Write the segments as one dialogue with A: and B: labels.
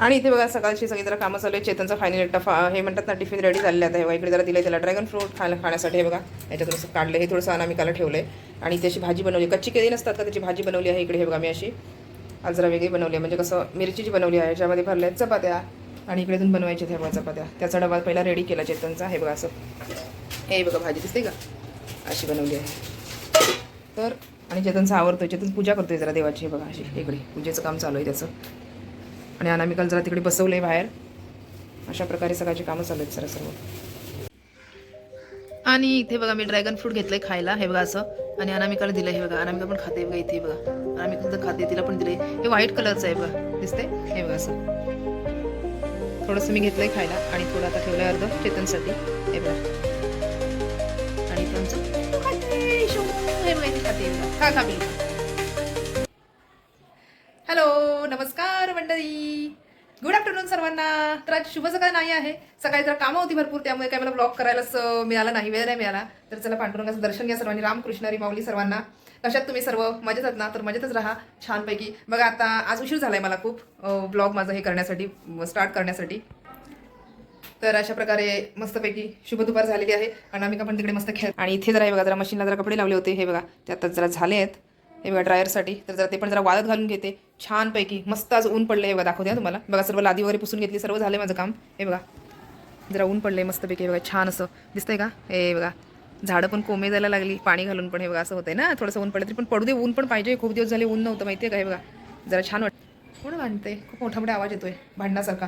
A: आणि इथे बघा सकाळची सगळी जरा कामं चालू आहे चेतनचा फायनल एकटा फा हे म्हणतात ना टिफिन रेडी झालेला आता हे बघा इकडे जरा दिलं त्याला ड्रॅगन फ्रूट खायला खाण्यासाठी. हे बघा याच्यातून असं काढलं हे थोडंसं अनामिकाला ठेवलं आहे आणि त्याची भाजी बनवली. कच्ची केळी नसतात का? त्याची भाजी बनवली आहे इकडे. हे बघा मी अशी आज जरा वेगळी बनवली आहे. म्हणजे कसं मिरचीची बनवली आहे. याच्यामध्ये भरल्या आहेत चपात्या. आणि इकडेतून बनवायचे हे बघा चपात्या. त्याचा डबा पहिला रेडी केला चेतनचा. हे बघा असं. हे बघा भाजी दिसते का? अशी बनवली आहे. तर आणि चेतनचा आवडतो चेतन पूजा करतोय जरा देवाची. हे बघा अशी इकडे पूजेचं काम चालू आहे त्याचं. आणि अनामिकाला जरा तिकडे बसवलंय बाहेर. अशा प्रकारे सगळ्याची कामं चालू आहेत सर सर्व. आणि इथे बघा मी ड्रॅगन फ्रूट घेतलंय खायला. हे बघा असं. आणि अनामिकाला दिलं हे बघा. अनामिका पण खाते बघा इथे बघा. अनामिका तर खाते तिला पण दिलंय. हे व्हाईट कलरचं आहे बघा. दिसते हे बघा असं. थोडंसं मी घेतलंय खायला आणि थोडं आता ठेवलंय अर्ध चेतनसाठी. हे बघा. आणि तुमचं खाते, हे बघा खाते खा खा बिलकुल गुड आफ्टरनून सर्वांना. तर आज शुभ सकाळ नाही आहे. सकाळी जरा कामं होती भरपूर त्यामुळे काय मला ब्लॉग करायलाच मिळाला नाही वेळ नाही मिळाला. तर चला पांडुरंगाचं दर्शन घ्या सर्वांनी. रामकृष्णारी माऊली सर्वांना. कशात तुम्ही सर्व मजेत आहात ना? तर मजेतच राहा. छानपैकी. बघा आता आज उशीर झालाय मला खूप ब्लॉग माझं हे करण्यासाठी स्टार्ट करण्यासाठी. तर अशा प्रकारे मस्तपैकी शुभ दुपार झालेली आहे. अनामिका पण तिकडे मस्त खेळ आणि इथे जरा हे बघा जरा मशीनला जरा कपडे लावले होते. हे बघा ते आता जरा झाले आहेत. हे बघा ड्रायरसाठी. तर जरा ते पण जरा वाळत घालून घेते. छानपैकी. मस्त आज ऊन पडलं हे बघा दाखवते ना तुम्हाला. बघा सर्व लादी वगैरे पुसून घेतली सर्व झालं माझं काम. हे बघा. जरा ऊन पडलंय मस्तपैकी. हे बघा छान असं. दिसतंय का? हे बघा. झाडं पण कोमे जायला लागली. पाणी घालून पण हे बघा असं होतंय ना? थोडंसं ऊन पडलं तरी पण पडू दे. ऊन पण पाहिजे. खूप दिवस झाले ऊन नव्हतं माहिती आहे का? हे बघा. जरा छान वाटतं कोण भांडते खूप मोठा मोठा आवाज येतोय भांडण्यासारखा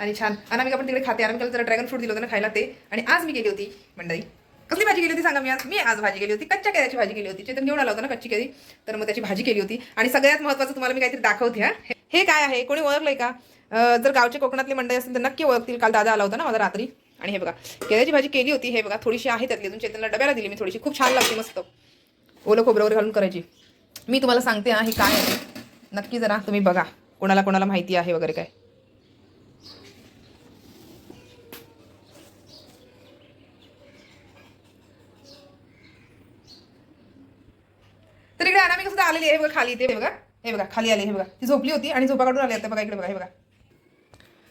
A: आणि छान. अनामिका आपण तिकडे खाते. अनामिकाला जरा ड्रॅगन फ्रूट दिलं होतं ना खायला ते. आणि आज मी गेली होती मंडळी कसली भाजी केली होती सांगा मी आज? मी आज भाजी केली होती. कच्च्या केळ्याची भाजी केली होती. चेतन घेऊन आला होता ना कच्ची केळी. तर मग त्याची भाजी केली होती. आणि सगळ्यात महत्त्वाचं तुम्हाला मी काहीतरी दाखवते हा. हे काय आहे? कोणी ओळखलंय का? जर गावचे कोकणातले मंडळी असतील तर नक्की ओळखतील. काल दादा आला होता ना माझा रात्री. आणि हे बघा केळ्याची भाजी केली होती. हे बघा थोडीशी आहे त्यातली. अजून चेतनला डब्याला दिली मी थोडीशी. खूप छान लागते मस्त. ओलं खोबरं वगैरे घालून करायची. मी तुम्हाला सांगते हा हे काय आहे. नक्की जरा तुम्ही बघा. कोणाला कोणाला माहिती आहे वगैरे काय. तर इकडे अनामिका सुद्धा आलेली आहे बघा खाली इथे हे बघा हे बघा खाली आली हे बघा. ती झोपली होती आणि झोपा काढून आली आता बघा इकडे बघा हे बघा.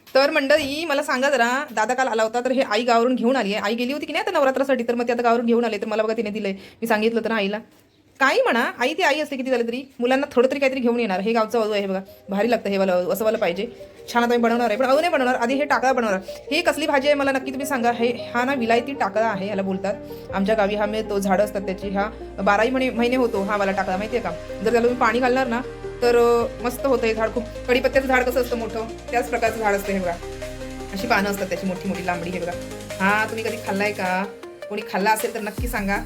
A: तर मंडळी मला सांगा जरा दादा काल आला होता तर हे आई गावरून घेऊन आली आहे. आई गेली होती की नाही आता नवरात्रासाठी? तर मग ते आता गावरून घेऊन आले तर मला बघा तिने दिलंय. मी सांगितलं तर आईला. काही म्हणा आई ती आई असते किती झालं तरी. मुलांना थोडं तरी काहीतरी घेऊन येणार. हे गावचं अळू आहे हे बघा. भारी लागतं हे वाला असं वाला पाहिजे. छान आता मी बनवणार आहे. पण अळू नाही बनवणार आधी हे टाकळा बनवणार. हे कसली भाजी आहे मला नक्की तुम्ही सांगा. हे हा ना विलायती टाकळा आहे याला बोलतात. आमच्या गावी हा मिळतो झाडं असतात त्याची. हा बाराही महिने महिने होतो हा वाला टाकळा माहिती आहे का? जर त्याला तुम्ही पाणी घालणार ना तर मस्त होतं हे झाड. खूप कडीपत्त्याचं झाड कसं असतं मोठं? त्याच प्रकारचं झाड असतं हे बघा. अशी पानं असतात त्याची मोठी मोठी लांबडी हे बघा. हा तुम्ही कधी खाल्लाय का? कोणी खाल्ला असेल तर नक्की सांगा.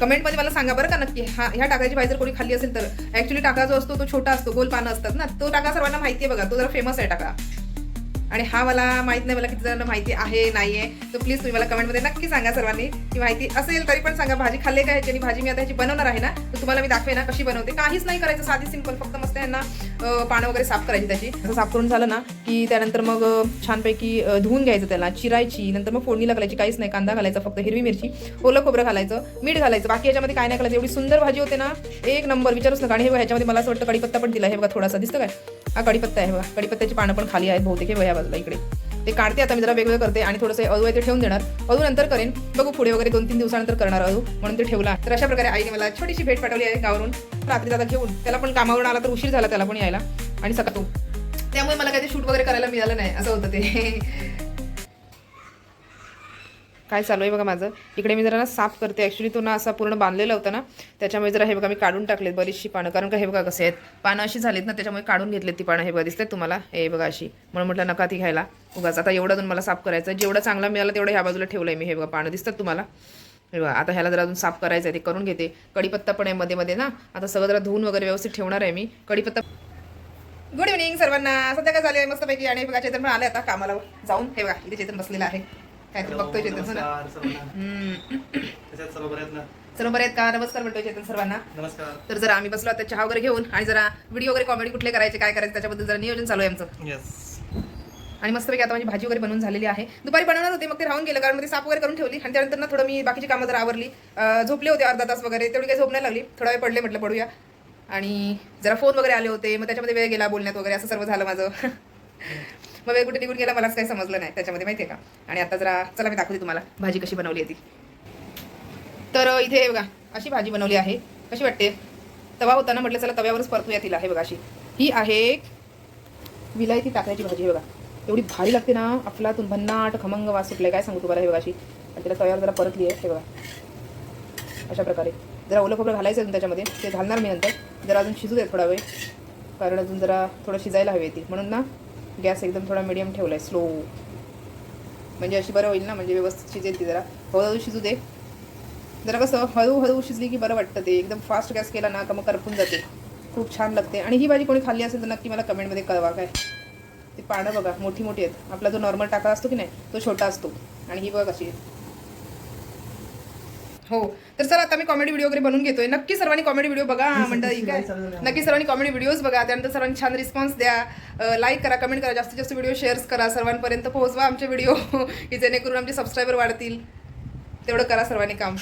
A: कमेंटमध्ये मला सांगा बरं का नक्की. हा ह्या टाकाची भाजी जर कोणी खाल्ली असेल तर. ऍक्च्युली टाका जो असतो तो छोटा असतो गोल पानं असतात ना. तो टाका सर्वांना माहिती आहे बघा. तो जरा फेमस आहे टाका. आणि हा मला माहीत नाही मला किती जणांना माहिती आहे नाहीये. तर प्लीज तुम्ही मला कमेंटमध्ये नक्की सांगा सर्वांनी. की माहिती असेल तरी पण सांगा. भाजी खाल्ले का? ह्याची आणि भाजी मी आता ह्याची बनवणार आहे ना तर तुम्हाला मी दाखवे ना कशी बनवते. काहीच नाही करायचं. साधी सिंपल फक्त मस्त यांना पानं वगैरे साफ करायची त्याची. असं साफ करून झालं ना की त्यानंतर मग छानपैकी धुवून घ्यायचं त्याला चिरायची नंतर मग फोडणीला घालायची काहीच नाही कांदा घालायचा फक्त हिरवी मिरची ओलं खोबरं घालायचं मीठ घालायचं. बाकी याच्यामध्ये काय नाही घालायचं एवढी सुंदर भाजी होते ना एक नंबर विचारूच नका. आणि हे ह्याच्यामध्ये मला असं वाटतं कढीपत्ता पण दिला हे बघा थोडासा दिसतं काय? हा कढीपत्ता आहे बघा. कडीपत्त्याची पानं पण खाली आहेत बहुतेक हे वया बाजूला इकडे. ते काढते आता मी जरा वेगवेगळं करते आणि थोडंसं अळू आहे ते ठेवून देणार. अळू नंतर करेन. बघू पुढे वगैरे दोन तीन दिवसानंतर करणार अळू म्हणून ते ठेवला. तर अशा प्रकारे आईने मला छोटीशी भेट पाठवली आहे गावरून रात्री दादा घेऊन. त्याला पण कामावरून आला तर उशीर झाला त्याला पण यायला. आणि सकाळ त्यामुळे मला काही शूट वगैरे करायला मिळालं नाही असं होतं ते. काय चालू आहे बघा माझं. इकडे मी जरा ना साफ करते. ॲक्च्युली तो ना असा पूर्ण बांधलेला होता ना त्याच्यामुळे जरा हे बघा मी काढून टाकलेत बरीचशी पानं. कारण का हे बघा कसे आहेत? पानं अशी झालीत ना त्याच्यामुळे काढून घेतलेत ती पानं. हे बघा दिसतात तुम्हाला? हे बघा अशी. म्हणून म्हटलं नका ती घ्यायला. उगाच आता एवढं अजून मला साफ करायचं आहे. जेवढं चांगला मिळालं तेवढं ह्या बाजूला ठेवलं आहे मी. हे बघा पानं. दिसतात तुम्हाला? हे बघा आता ह्याला जरा अजून साफ करायचं आहे ते करून घेते. कढीपत्ता पण आहे मध्ये मध्ये ना. आता सगळं जरा धुवून वगैरे व्यवस्थित ठेवणार आहे मी. कढीपत्ता गुड इव्हनिंग सर्वांना. सध्या काय झाले मस्तपैकी. आणि बघा चेतन पण आले आता कामाला जाऊन. हे बघा इथे चेतन बसलेलं आहे. काहीतरी बघतोय चेतन हो ना?
B: सर्व बरे आहेत
A: का? नमस्कार म्हणतोय चेतन सर्वांना.
B: नमस्कार.
A: तर जरा आम्ही बसलो आता चहा वगैरे घेऊन आणि जरा व्हिडिओ वगैरे कॉमेडी कुठले करायचे काय करायचे त्याच्याबद्दल जरा नियोजन चालू आहे आमचं.
B: येस
A: आणि मस्तपैकी आता माझी भाजी वगैरे बनवून झालेली आहे. दुपारी बनवणार होते मग ते राहून गेलं कारण मध्ये साफ वगैरे करून ठेवली. आणि त्यानंतर ना थोडं मी बाकीची कामं जरा आवरली. झोपले होते अर्धा तास वगैरे तेवढी काही झोप नाही लागली. थोडा वेळ पडले म्हटलं पडूया. आणि जरा फोन वगैरे आले होते मग त्याच्यामध्ये वेळ गेला बोलण्यात वगैरे असं सर्व झालं माझं. मग वेळ कुठे निघून गेला मलाच काही समजलं नाही. त्याच्यामध्ये माहितीये का? आणि आता जरा चला मी दाखवते तुम्हाला. भाजी कशी बनवली आहे ती. तर इथे बघा अशी भाजी बनवली आहे. कशी वाटते? तवा होता ना म्हटलं चला तव्यावरच परतूया तिला. हे बघा अशी. ही आहे विलायती टाकण्याची भाजी बघा. एवढी भारी लागते ना अफलातून भन्नाट खमंग वास सुटलाय. काय सांगू तुम्हाला हे बघा अशी. आणि तिला तव्यावर जरा परतली आहे हे बघा. अशा प्रकारे. जरा ओलं खोबरं घालायचं अजून त्याच्यामध्ये. ते घालणार मी नंतर. जरा अजून शिजू दे थोडा वेळ. कारण अजून जरा थोडं शिजायला हवी ती. म्हणून ना गॅस एकदम थोडा मिडियम ठेवला आहे स्लो म्हणजे अशी बरं होईल ना म्हणजे व्यवस्थित शिजेल ती जरा. हळूहळू शिजू दे. जरा कसं हळूहळू शिजली की बरं वाटतं ते. एकदम फास्ट गॅस केला ना का मग करपून जाते. खूप छान लागते. आणि ही भाजी कोणी खाल्ली असेल तर नक्की मला कमेंटमध्ये कळवा काय. ती पानं बघा मोठी मोठी आहेत. आपला जो नॉर्मल टाका असतो की नाही तो छोटा असतो. आणि ही बघ अशी हो. तर सर आता मी कॉमेडी व्हिडिओ वगैरे बनवून घेतोय. नक्की सर्वांनी कॉमेडी व्हिडिओ बघा. मंडळी काय नक्की सर्वांनी कॉमेडी व्हिडिओज बघा. त्यानंतर सर्वांनी छान रिस्पॉन्स द्या. लाईक करा कमेंट करा. जास्तीत जास्त व्हिडिओ शेअर्स करा. सर्वांपर्यंत पोहोचवा आमचे व्हिडिओ की जेणेकरून आमचे सबस्क्रायबर वाढतील. तेवढं करा सर्वांनी काम.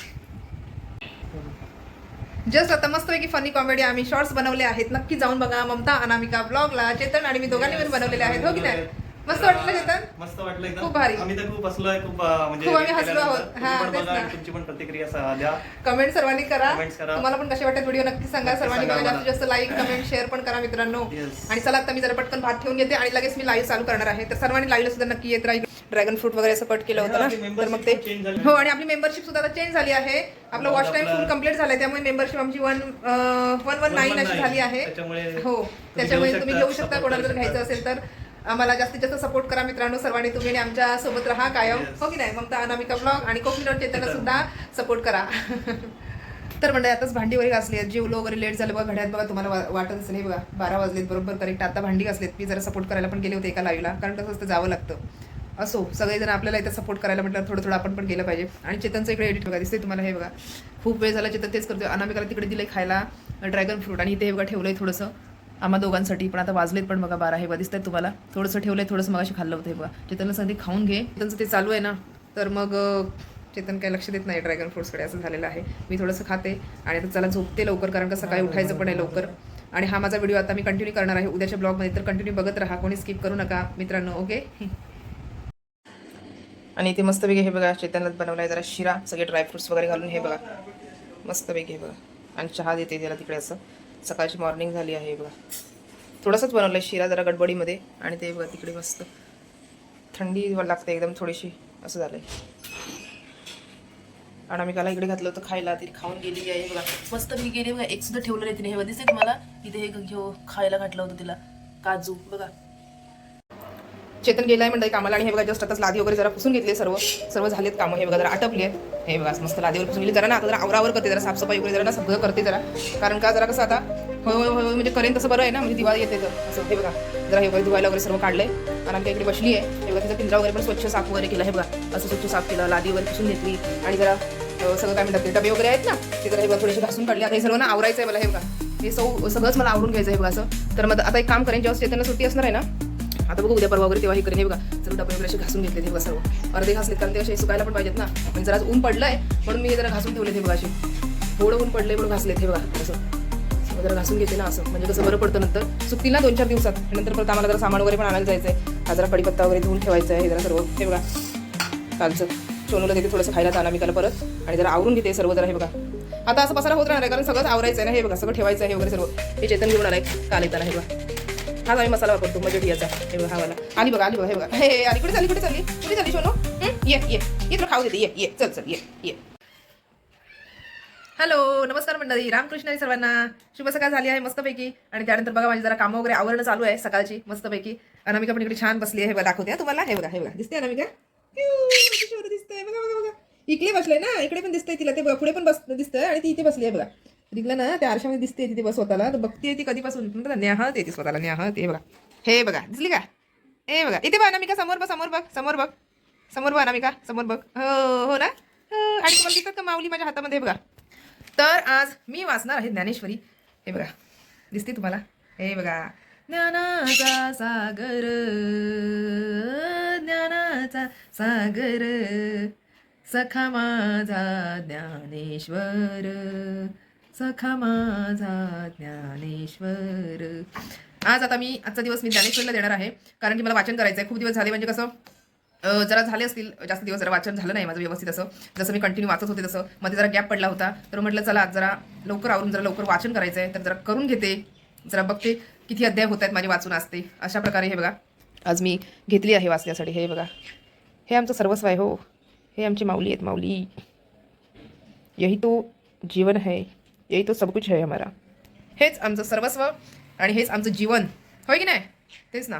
A: जस्ट आता मस्तपैकी फनी कॉमेडी आम्ही शॉर्ट्स बनवले आहेत. नक्की जाऊन बघा. ममता अनामिका ब्लॉगला चेतन आणि मी दोघांनी पण बनवलेले आहेत. हो की नाही? मस्त वाटलं चेतन
B: मस्त वाटलं एकदम
A: खूप भारी.
B: आम्ही तर खूप हसलोय खूप अं, म्हणजे
A: खूप आम्ही हसलो आहोत. हा,
B: तुम्ही पण
A: तेच
B: बघा
A: ना.
B: आणि तुमची पण प्रतिक्रिया सा- द्या
A: कमेंट सर्वांनी करा
B: Comments करा.
A: तुम्हाला पण कसे वाटतात व्हिडिओ नक्की सांगा
B: नक्की
A: सर्वांनी
B: सांगा
A: बघा
B: मला.
A: जास्तीत जास्त लाईक कमेंट शेअर पण करा मित्रांनो
B: Yes.
A: आणि चला आता मी जरा पटकन भात ठेवून घेते आणि लगेच मी लाईव्ह चालू करणार आहे तर सर्वांनी लाईव्ह सुद्धा नक्की येत राहील ड्रॅगन फ्रूट वगैरे असं कट केलं होतं ना तर मग
B: membership
A: ते
B: पण change झाली.
A: हो आणि आपली मेंबरशिप सुद्धा आता चेंज झाली आहे आपलं वॉच टाइम
B: आपलं-
A: फुल कंप्लीट झालंय त्यामुळे मेंबरशिप आमची वन वन वन नाईन अशी
B: 119
A: झाली आहे
B: त्याच्यामुळे
A: हो
B: तुम्ही
A: त्याच्यामुळे
B: घेऊ
A: तुम्ही
B: शकता,
A: घेऊ शकता
B: support
A: कोणाला जर
B: करू
A: घ्यायचं
B: शकता.
A: असेल तर आम्हाला जास्तीत जास्त सपोर्ट करा मित्रांनो सर्वांनी तुम्ही आणि आमच्यासोबत राहा कायम. हो की नाही? मग अनामिका ब्लॉग आणि कोकणी डॉट चेतनला
B: चेतन.
A: सुद्धा सपोर्ट करा. तर म्हणजे आताच भांडी वगैरे घासली आहेत. जेवलो वगैरे लेट झालं बघा घड्यात बघा तुम्हाला वाटत असेल हे बघा बारा वाजलेत बरोबर करेक्ट आता भांडी घासलेत. मी जरा सपोर्ट करायला पण गेले होते एका लाईव्हला कारण कसं असतं जावं लागतं. असो सगळेजण आपल्याला इथं सपोर्ट करायला म्हटलं थोडं थोडं आपण पण केलं पाहिजे. आणि चेतनचं इकडे एडिट बघा दिसते तुम्हाला हे बघा. खूप वेळ झाला चेतन तेच करतोय. अनामिकाला तिकडे दिलंय खायला ड्रॅगन फ्रूट आणि इथे हे बघा ठेवलंय थोडंसं. आम्हा दोघांसाठी पण आता वाजलेत पण बघा बारा हे बघा दिसतंय तुम्हाला. थोडंसं ठेवलंय थोडंसं मगाशी खाल्लं होतं हे बघा. चेतनला सांगते खाऊन घे. चेतनचं ते चालू आहे ना तर मग चेतन काय लक्ष देत नाही ड्रॅगन फ्रूट्सकडे असं झालेलं आहे. मी थोडंसं खाते आणि आता चला झोपते लवकर कारण का सकाळी उठायचं पण आहे लवकर. आणि हा माझा व्हिडिओ आता मी कंटिन्यू करणार आहे. उद्याच्या ब्लॉगमध्ये तर कंटिन्यू बघत राहा. कोणी स्किप करू नका मित्रांनो ओके आणि इथे मस्तपैकी हे बघा चेतनला बनवलं आहे जरा शिरा सगळे ड्रायफ्रुट्स वगैरे घालून हे बघा. मस्तपैकी हे बघा. आणि चहा देते त्याला तिकडे असं. सकाळची मॉर्निंग झाली आहे बघा. थोडासाच बनवलं आहे शिरा जरा गडबडीमध्ये आणि ते बघा तिकडे मस्त थंडी लागते एकदम थोडीशी असं झालं आहे अनामिकाला इकडे घातलं होतं खायला ती खाऊन गेली आहे बघा. मस्त मी गेली बघा एक सुद्धा ठेवलं नाही तिने. हे बघा दिसते मला इथे हे घेऊ हो, खायला घातलं होतं तिला. काजू बघा. चेतन गेलाय म्हणताय कामाला आणि हे बघा जस्ट आता लादी वगैरे जरा पुसून घेतले सर्व. सर्व झालेत कामं हे बघा जरा आटपली आहेत हे बघा मस्त लादीवर पुसून गेली जरा ना आता जरा आवरावर करते जरा साफसफाई वगैरे जरा ना सगळं करते जरा. कारण का जरा कसं आता होय होय म्हणजे करेन तसं बरं आहे ना म्हणजे दिवाळी येते तर. असं हे बघा जरा हे वगैरे धुवायला वगैरे सर्व काढलंय. आणि आमच्या इकडे बसली आहे हे बघा तिचा पिंजरा वगैरे पण स्वच्छ साफ वगैरे केला हे बघा. असं स्वच्छ साफ केलं लादी वगैरे पुसून घेतली. आणि जरा सगळं काय म्हणतात ते डबे वगैरे आहेत ना ते जरा हे बघा थोडेसे घासून काढले. आता हे सर्व ना आवरायचं आहे मला हे बघा. हे सौ सगळंच मला आवरून घ्यायचं आहे बघा असं. तर मग आता एक काम करेन जेव्हा चेतन सुट्टी असणार आहे ना आता बघू उद्या परवा वगैरे तेव्हा हे करेन. हे बघा सर्व डबे वगैरे असे घासून घेतले हे बघा सर्व. अर्धे घासलेत कारण ते असे सुकायला पण पाहिजेत ना. म्हणजे जरा ऊन ऊन पडलंय म्हणून मी हे जरा घासून ठेवले हे बघा असे. थोडं ऊन पडलंय म्हणून घासलेत हे बघा असं. जरा घासून घेते ना असं. म्हणजे कसं बरं पडतं नंतर. सुकतील ना दोन चार दिवसात नंतर परत आम्हाला जरा सामान वगैरे पण आणायला जायचं आहे हा जरा वगैरे धुवून ठेवायचं आहे हे जरा सर्व. हे बघा. कालचं. सोनूला देते थोडंसं खायला जाणार मी त्याला परत. आणि जरा आवरून घेते सर्व जरा हे बघा. आता असं पसारा होत राहणार आहे कारण सगळंच आवरायचं आहे ना हे बघा. सगळं ठेवायचं आहे हे वगैरे सर्व. हे चेतन घेऊन आलं आहे काल येताना हे बघा. हाच आम्ही मसाला वापरतो मजेट याचा हे बघा हा वाला. आली बघा आली बघा हे बघा. हे हे, आली कुठे चालली कुठे चालली? कुठे चालली सोनो? ये ये. ये तुला खाऊ देते ये ये. चल चल ये ये. हॅलो नमस्कार मंडळी. रामकृष्ण आहे सर्वांना. शुभ सकाळ झाली आहे मस्तपैकी. आणि त्यानंतर बघा माझी जरा कामं वगैरे आवरणं चालू आहे सकाळची मस्तपैकी. अनामिका पण इकडे छान बसली आहे. हे बघा दाखवते तुम्हाला? हे बघा हे बघा. दिसते अनामिका? हिऊ, दिसतंय. बघा बघा बघा. इकडे बसले ना? इकडे पण दिसतंय तिला. ते बघा पुढे पण बस दिसतंय आणि ती इथे बसली आहे बघा. दिसलं ना त्या आरशामध्ये दिसते तिथे स्वतःला. तर बघते ती कधीपासून. म्हणतात ना, न्याहत येते स्वतःला न्याहत हे बघा. हे बघा दिसली का? हे बघा. इथे बघा अनामिका समोर बघ समोर बघ समोर बघ. समोर बघ अनामिका समोर बघ. हो हो ना? हो, आणि तुम्हाला दिसतात का माऊली माझ्या हातामध्ये? बघा. तर आज मी वाचणार आहे ज्ञानेश्वरी. हे बघा. दिसते तुम्हाला? हे बघा. ज्ञानाचा सागर. ज्ञानाचा सागर. सखा माझा ज्ञानेश्वर. सखा माझा ज्ञानेश्वर. आज आता मी आजचा दिवस मी ज्ञानेश्वरला देणार आहे. कारण की मला वाचन करायचं आहे खूप दिवस झाले म्हणजे कसं जरा झाले असतील जास्त दिवस जरा वाचन झालं नाही माझं व्यवस्थित असं. जसं मी कंटिन्यू वाचत होते तसं. मध्ये जरा गॅप पडला होता. तर म्हटलं चला आज जरा लवकर आवरून जरा लवकर वाचन करायचं आहे तर जरा करून घेते. जरा बघते किती अध्याय होत आहेत माझे वाचून असते. अशा प्रकारे हे बघा आज मी घेतली आहे वाचण्यासाठी. हे बघा. हे आमचं सर्वस्व आहे हो. हे आमची माऊली आहेत माऊली. यही तो जीवन है. यही तो सब कुछ है हमारा। हेच आमचं सर्वस्व आणि हेच आमचं जीवन. होय की नाही? तेच ना.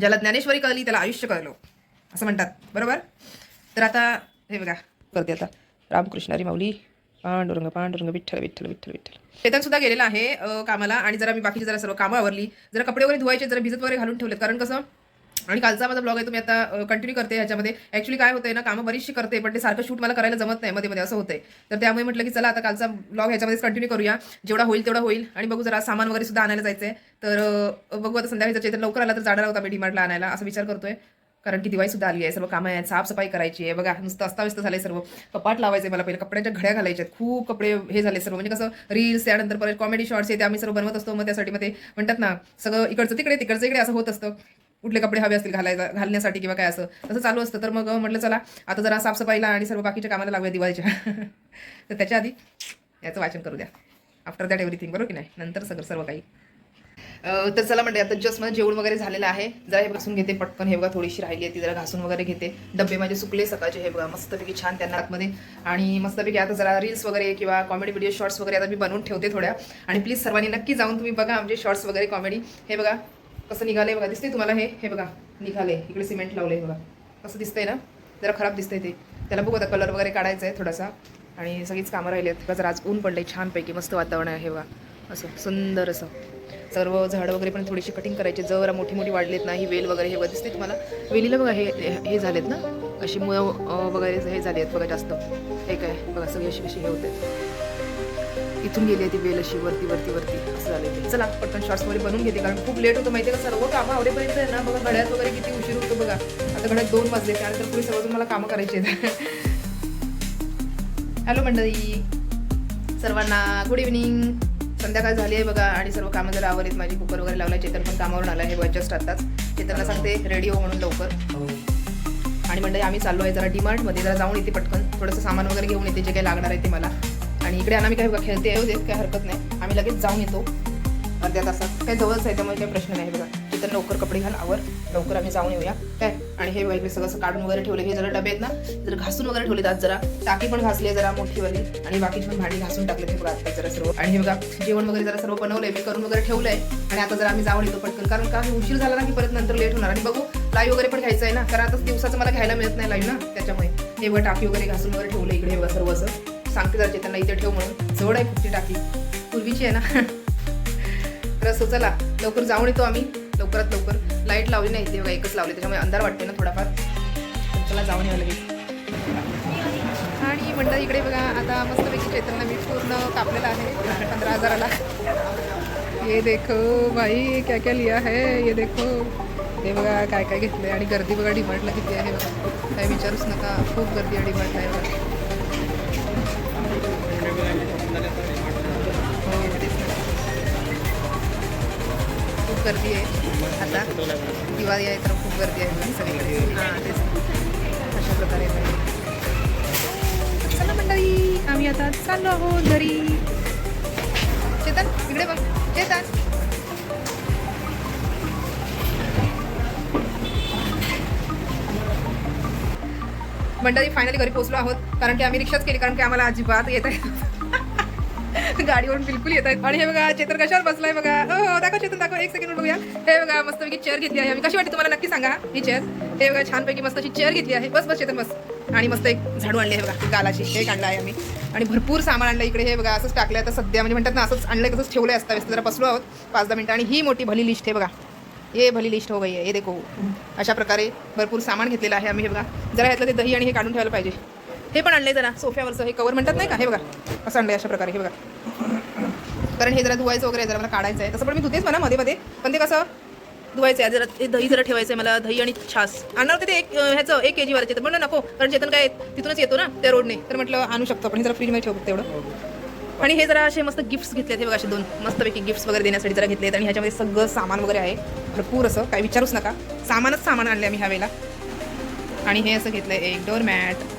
A: ज्याला ज्ञानेश्वरी कळली त्याला आयुष्य कळलो. असं म्हणतात. बरोबर? तर आता हे बघा. करते आता. रामकृष्णारी माऊली. पांडुरंग पांडुरंग विठ्ठल विठ्ठल विठ्ठल विठ्ठल. चेतन सुद्धा गेलेला आहे कामाला. आणि जरा मी बाकीची जरा सर्व कामं आवरली. जरा कपडे वगैरे धुवायचे जरा भिजत वगैरे घालून ठेवलेत. कारण कसं? आणि कालचा माझा ब्लॉग आहे तुम्ही आता कंटिन्यू करते याच्यामध्ये. ॲक्च्युली काय होतंय ना कामं बरीचशी करते पण ते सारखं शूट मला करायला जमत नाही मध्ये मध्ये असं होतंय. तर त्यामुळे म्हटलं की चला आता कालचा ब्लॉग ह्याच्यामध्येच कंटिन्यू करूया. जेवढा होईल तेवढा होईल. आणि बघू जरा सामान वगैरे सुद्धा आणायला जायचं आहे तर बघू आता संध्याकाळी जर चेतन लवकर आला तर जाणार होता मी डीमार्टला आणायला असं विचार करतोय. कारण की दिवाळी सुद्धा आली आहे सर्व कामं आहेत साफसफाई करायची आहे. बघा नुसतं अस्ताव्यस्त झाले सर्व. कपाट लावायचे मला पहिले कपड्यांच्या घड्या घालायच्या आहेत खूप कपडे हे झाले सर्व. म्हणजे कसं रील्स त्यानंतर परत कॉमेडी शॉर्ट्स आहे ते आम्ही सर्व बनवत असतो. मग त्यासाठी मग ते म्हणतात ना सगळं इकडचं तिकडे तिकडचं इकडे असं होत असतं. कुठले कपडे हवे असतील घालायला घालण्यासाठी किंवा काय असं. तसं चालू असतं. तर मग म्हटलं चला आता जरा साफसफाईला आणि सर्व बाकीच्या कामाला लागूया दिवाळीच्या. तर त्याच्या आधी याचं वाचन करू द्या आफ्टर दॅट एव्हरीथिंग बरोबर की नाही? नंतर सगळं सर्व काही. तर चला म्हणजे आता जस्ट माझं जेवण वगैरे झालेलं आहे. जरा हे घासून घेते पटकन. हे बघा थोडीशी राहिली आहे ती जरा घासून वगैरे घेते. डब्बे माझे सुकले सकाळचे हे बघा मस्तपैकी छान त्यांना आतमध्ये. आणि मस्तपैकी आता जरा रील्स वगैरे किंवा कॉमेडी व्हिडिओ शॉर्ट्स वगैरे आता मी बनवून ठेवते थोड्या. आणि प्लीज सर्वांनी नक्की जाऊन तुम्ही बघा आमचे शॉर्ट्स वगैरे कॉमेडी हे बघा कसं निघालंय बघा दिसते तुम्हाला हे? हे बघा निघालंय. इकडे सिमेंट लावलंय बघा. कसं दिसतंय ना? जरा खराब दिसतंय ते. त्याला बघू आता कलर वगैरे काढायचा आहे थोडासा. आणि सगळीच कामं राहिली आहेत जरा आज ऊन पडलंय छानपैकी. मस्त वातावरण आहे हे बघा. असं सुंदर असं. सर्व झाडं वगैरे पण थोडीशी कटिंग करायची. जरा मोठी मोठी वाढलीत ना ही वेल वगैरे हे बघा. दिसते तुम्हाला? वेलीला बघा हे हे झालेत ना? अशी मुळं वगैरे हे झाली आहेत बघा जास्त. हे काय? बघा सगळी अशी कशी हे होते. इथून गेली आहे ती वेल अशी वरती वरती वरती. असं झालं ते. चला पटकन शॉर्ट्स वगैरे बनवून घेते कारण खूप लेट होतं माहिती आहे का? सर्व कामं आवडेपर्यंत आहे ना? बघा घड्यात वगैरे किती उशीर होतो बघा. आता घड्यात दोन वाजले त्यानंतर पुढे सर्वजण मला कामं करायची आहेत. हॅलो मंडळी. सर्वांना गुड इव्हनिंग संध्याकाळ झाली आहे बघा आणि सर्व कामं जरा आवरीत माझी कुकर वगैरे लावला चेतन पण कामावरून आला हे बघा जस्ट आताच. चेतनला सांगते रेडी हो म्हणून लवकर. आणि मंडळी आम्ही चाललो आहे जरा डीमार्टमध्ये जरा जाऊन येते पटकन. थोडंसं सामान वगैरे घेऊन येते जे काही लागणार आहे ते मला. आणि इकडे आम्ही काही बघा खेळते येऊ देत काही हरकत नाही. आम्ही लगेच जाऊन येतो. अर्ध्या तासात. काही जवळच आहे त्यामुळे काही प्रश्न नाही बघा. तिथं लवकर कपडे घाल आवर. लवकर आम्ही जाऊन येऊया. काय? आणि हे बघा सगळं असं काढून वगैरे ठेवले हे जरा डबे आहेत ना जर घासून वगैरे ठेवले आज जरा. टाकी पण घासली आहे जरा मोठीवाली. आणि बाकीची पण भांडी घासून टाकले ते बघा आता जरा सर्व. आणि हे बघा जेवण वगैरे जरा सर्व बनवलंय. मी करून वगैरे ठेवलंय. आणि आता जरा आम्ही जाऊन येतो पटकन. कारण का उशीर झाला ना की परत नंतर लेट होणार. आणि बघू लाईव्ह वगैरे पण घ्यायचं आहे ना. कारण आता दिवसाचं मला घ्यायला मिळत नाही लाईव्ह ना त्याच्यामुळे. हे बघा टाकी वगैरे घासून वगैरे ठेवलं इकडे बघा सर्व असं. सांगते जरा त्यांना इथे ठेव म्हणून. जवळ आहे कुठची ती टाकी. पूर्वीची आहे ना. तर असं चला लवकर जाऊन येतो आम्ही. लवकरात लवकर. लाइट लावली नाही ते बघा एकच लावली त्याच्यामुळे अंधार वाटते ना थोडाफार. चला जाऊन यावं लगेच. आणि म्हणतात इकडे बघा आता मस्तपैकी चैतन्य मी पूर्ण कापलेला आहे. पंधरा हजाराला. ये देखो भाई क्या क्या लिया है? ये देखो. हे बघा काय काय घेतलंय. आणि गर्दी बघा डिमांडला किती आहे बघा. काय विचारूच नका. खूप गर्दी आहे डिमांडला आहे बघा खूप गर्दी आहे. आता दिवाळी आहे तर खूप गर्दी आहे सगळीकडे. हां तेच. अशा प्रकारे. चला मंडळी आम्ही आता चाललो आहोत घरी. चेतन इकडे बघ. चेतन. मंडळी फायनली घरी पोहोचलो आहोत. कारण की आम्ही रिक्षाच केली कारण की आम्हाला अजिबात येत आहे गाडीवरून बिलकुल येत आहेत. आणि हे बघा चेतन कशावर बसलाय बघा? हो, हो दाखव चेतन दाखव. एक सेकंड बघूया. हे बघा मस्त पैकी चेअर घेतली आहे. आम्ही कशी वाटते तुम्हाला? नक्की सांगा. ही चेअर हे बघा छानपैकी मस्त अशी चेअर घेतली आहे. बस बस चेतन बस. आणि मस्त एक झाडू आणले हे बघा. गालाची. हे आणलं आहे आम्ही. आणि भरपूर सामान आणलं इकडे. हे बघा असंच टाकलं आता सध्या म्हणजे म्हणतात ना असंच आणलं तसंच ठेवलंय असता. व्यस्त जरा बसलो आहोत. पाच दहा मिनिटं. आणि ही मोठी भली लिस्ट आहे बघा. ये भली लिस्ट हो गई आहे हे देखो. अशा प्रकारे भरपूर सामान घेतलेलं आहे आम्ही. हे बघा. जरा ह्यातलं ते दही आणि हे काढून ठेवायला पाहिजे. हे पण आणलंय जरा सोफ्यावरचं हे कवर म्हणतात नाही का? हे बघा असं आणलंय अशा प्रकारे हे बघा. कारण हे जरा धुवायचं वगैरे जरा मला काढायचं आहे तसं पण मी धुतेच म्हणा मध्ये मध्ये पण ते कसं धुवायचं आहे जरा ते दही जरा ठेवायचं आहे मला दही आणि छास. आणणार होते ते एक ह्याचं एक के जीवरचे तर म्हणलं नको कारण चेतन काय तिथूनच येतो ना त्या रोडने तर म्हटलं आणू शकतो आपण हे जरा फ्रीजमध्ये ठेवू तेवढं आणि हे जरा असे मस्त गिफ्ट्स घेतले हे बघा असे दोन मस्तपैकी गिफ्ट्स वगैरे देण्यासाठी जरा घेतले आणि ह्याच्यामध्ये सगळं सामान वगैरे आहे. भरपूर असं काही विचारूच नका. सामानच सामान आणलं आम्ही ह्या वेळेला आणि हे असं घेतलं आहे एक डोर मॅट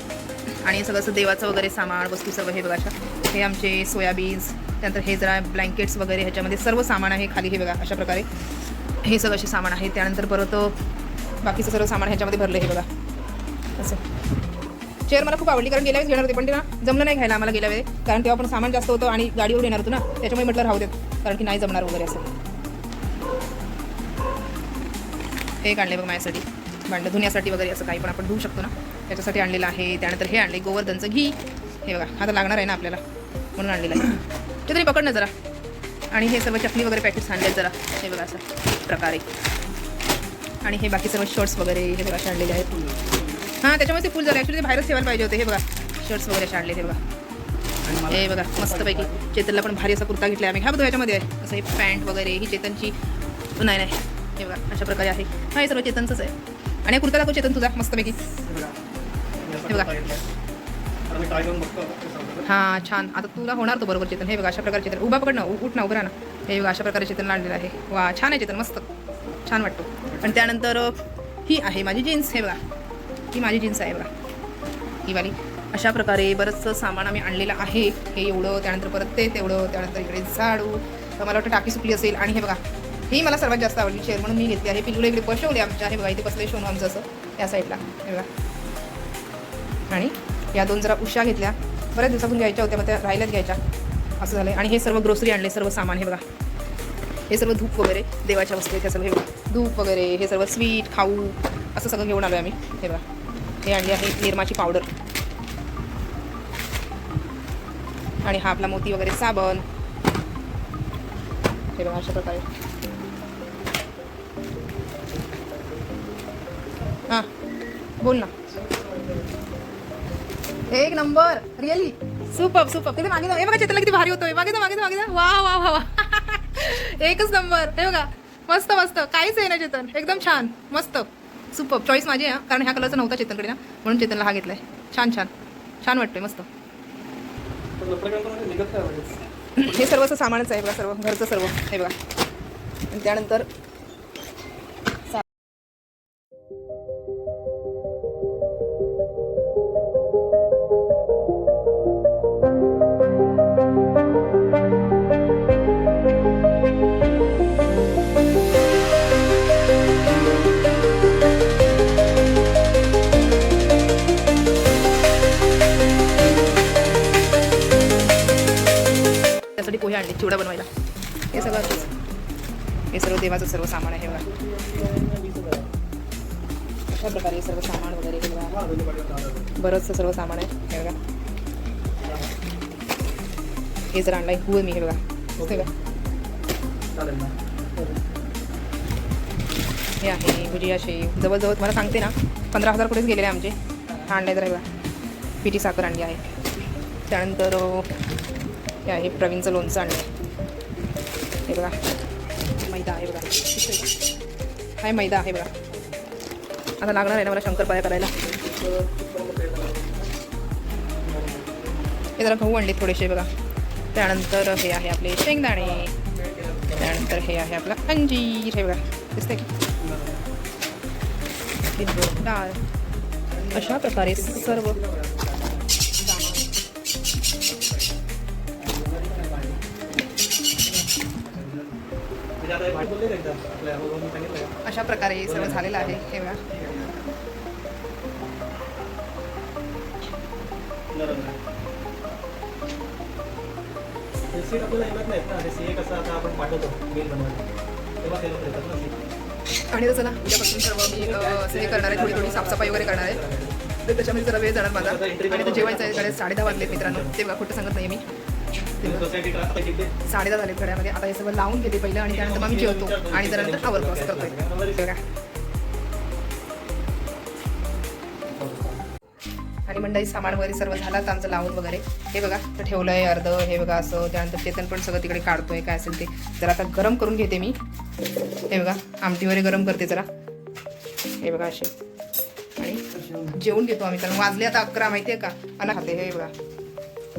A: आणि सगळं असं देवाचं वगैरे सामान वस्तू सर्व हे बघा. अशा हे आमचे सोयाबीन्स त्यानंतर हे जरा ब्लँकेट्स वगैरे ह्याच्यामध्ये सर्व सामान आहे खाली हे बघा अशा प्रकारे. हे सगळं असे सामान आहे. त्यानंतर परत बाकीचं सर्व सामान ह्याच्यामध्ये भरलं हे बघा. असं. चेअर मला खूप आवडली कारण गेल्या वेळेस घेणार होते पण ते ना जमलं नाही घ्यायला आम्हाला गेल्या वेळेस. कारण तेव्हा पण सामान जास्त होतं आणि गाडीवर येणार होतं ना त्याच्यामुळे म्हटलं राहू देत. कारण की नाही जमणार वगैरे असं. हे काढले बघ माझ्यासाठी. भांडं धुण्यासाठी वगैरे असं काही पण आपण धुवू शकतो ना. त्याच्यासाठी आणलेलं आहे. त्यानंतर हे आणले गोवर्धनचं घी. हे बघा आता लागणार आहे ना आपल्याला. म्हणून आणलेलं आहे. ते तरी पकड ना जरा. आणि हे सर्व चटणी वगैरे पॅकेट्स आणले जरा. हे बघा असं प्रकारे. आणि हे बाकी सर्व शर्ट्स वगैरे हे बघा असे आणलेले आहेत. हां त्याच्यामध्ये ते फुल झालं. ॲक्च्युली ते बाहेरच ठेवायला पाहिजे होते. हे बघा शर्ट्स वगैरे असे आणले हे बघा. हे बघा मस्तपैकी. चेतनला पण भारी असा कुर्ता घेतला आम्ही. ह्या बघतो याच्यामध्ये आहे. असं हे पॅन्ट वगैरे ही चेतनची नाही नाही. हे बघा अशा प्रकारे आहे. हा हे सर्व चेतनचंच आहे. आणि कुर्ता दाखव चेतन तुझा मस्तपैकी.
B: हे बघा. मी
A: हां छान. आता तुला होणार तो बरोबर चेतन. हे बघा अशा प्रकारे चेतन. उभा पकड ना उठ ना उभं ना. हे बघा अशा प्रकारे चेतन आणलेलं आहे. वा छान आहे चेतन मस्त. छान वाटतो. आणि त्यानंतर ही आहे माझी जीन्स हे बघा. ही माझी जीन्स आहे बघा. ही वाली. अशा प्रकारे बरंचसं सामान आम्ही आणलेलं आहे. हे एवढं त्यानंतर परत ते तेवढं त्यानंतर इकडे झाडू. तर मला वाटतं टाकी सुकली असेल. आणि हे बघा ही मला सर्वात जास्त आवडली चेअर म्हणून मी घेतली आहे. पिलूला इकडे बसवले आमच्या. हे बघा इथे बसले शोनू आमचं असं त्या साईडला हे बघा. आणि या दोन जरा उशा घेतल्या. बऱ्याच दिवसातून घ्यायच्या होत्या मग त्या राहिल्याच घ्यायच्या. असं झालं आणि हे सर्व ग्रोसरी आणले सर्व सामान हे बघा. हे सर्व धूप वगैरे देवाच्या वस्तू आहेत त्या सर्व हे बघा. धूप वगैरे हे सर्व स्वीट खाऊ असं सगळं घेऊन आलो आम्ही. हे बघा. हे आणली आहे निरमाची पावडर आणि हा आपला मोती वगैरे साबण. हे बघा अशा प्रकारे. बोल ना. एक नंबर. रिअली सुपर सुपर तिथे मागे जा. हे बघा चित्राला किती भारी होतोय. मागे जा मागे जा मागे जा. वा वा वा वा. एकच नंबर. हे बघा. मस्त मस्त. काहीच आहे ना चेतन एकदम छान. मस्त. सुपर चॉईस माझी आहे कारण ह्या कलरचा नव्हता चेतनकडे ना. म्हणून चेतनला हा घेतलाय. छान छान. छान वाटतोय मस्त. हे सर्वच सामानच आहे बघा सर्व. घरचं सर्व. हे बघा. आणि त्यानंतर चिवडा बनवायला. हे सगळं हे सर्व देवाचं सर्व सामान आहे हे बघा. अशा प्रकारे सर्व सामान वगैरे हे बरंचसं सर्व सामान आहे. हे बघा. हे जर आणलाय. हुळ मी हे बघा. हे बघा हे आहे म्हणजे भुजिया शेव जवळजवळ तुम्हाला सांगते ना पंधरा हजार कुठेच गेलेले आमचे. हा आणलाय जरा हे बघा. पिठी साखर आणली आहे. त्यानंतर हे आहे प्रवीणचं लोणचं आणलं आहे हे बघा. मैदा आहे बघा. हाय मैदा आहे बघा. आता लागणार आहे ना मला शंकरपाळ्या करायला. हे जरा गहू आणले थोडेसे बघा. त्यानंतर हे आहे आपले शेंगदाणे. त्यानंतर हे आहे आपला अंजीर हे बघा. दिसतंय की? डाळ. अशा प्रकारे सर्व अशा प्रकारे हे सर्व झालेलं आहे हे बघा. आणि तसं ना उद्यापासून सर्व मी असं हे करणार आहे थोडी थोडी साफसफाई वगैरे करणार आहे. तर त्याच्यामध्ये जरा वेळ जाणार माझा. आणि आता जेवायचं आहे साडे दहा वाजले मित्रांनो. ते कुठं खोटं सांगत नाही मी.
B: तिथे
A: साडे दहा झाले घड्यामध्ये आता हे सगळं लावून घेते पहिलं आणि त्यानंतर मी जेवतो आणि त्यानंतर आवर क्रॉस करतोय. हे आणि मंडळी सामान वगैरे सर्व झालं. आता आमचं लावून वगैरे. हे बघा तर ठेवलं आहे अर्ध. हे बघा असं. त्यानंतर चेतन पण सगळं तिकडे काढतोय. काय असेल ते. जरा आता गरम करून घेते मी. हे बघा आमटी वगैरे गरम करते जरा. हे बघा असे आणि जेवून घेतो आम्ही. कारण वाजले आता अकरा माहिती आहे का? आला खाते. हे बघा.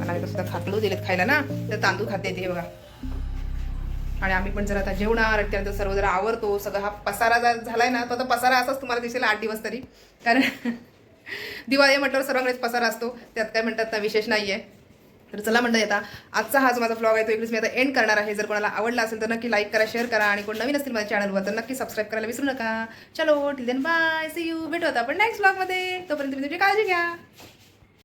A: अनामिका सुद्धा खातलू दिलेत खायला ना. तर तांदूळ खाते ते बघा. आणि आम्ही पण जर आता जेवणार. त्यानंतर सर्व जरा आवरतो. सगळं हा पसारा जर झालाय ना तो आता पसारा असाच तुम्हाला दिसेल आठ दिवस तरी. कारण दिवाळी म्हटल्यावर सर्वांकडेच पसारा असतो. त्यात काय म्हणतात ना विशेष नाही आहे तर चला म्हणता येता आजचा हा जो माझा ब्लॉग आहे तो इकडेच मी आता एंड करणार आहे. जर कोणाला आवडला असेल तर नक्की लाईक करा शेअर करा. आणि कोण नवीन असतील माझ्या चॅनलवर तर नक्की सबस्क्राईब करायला विसरू नका. चलो till then bye see you भेटू आता आपण नेक्स्ट ब्लॉगमध्ये तोपर्यंत तुम्ही तुमची काळजी घ्या.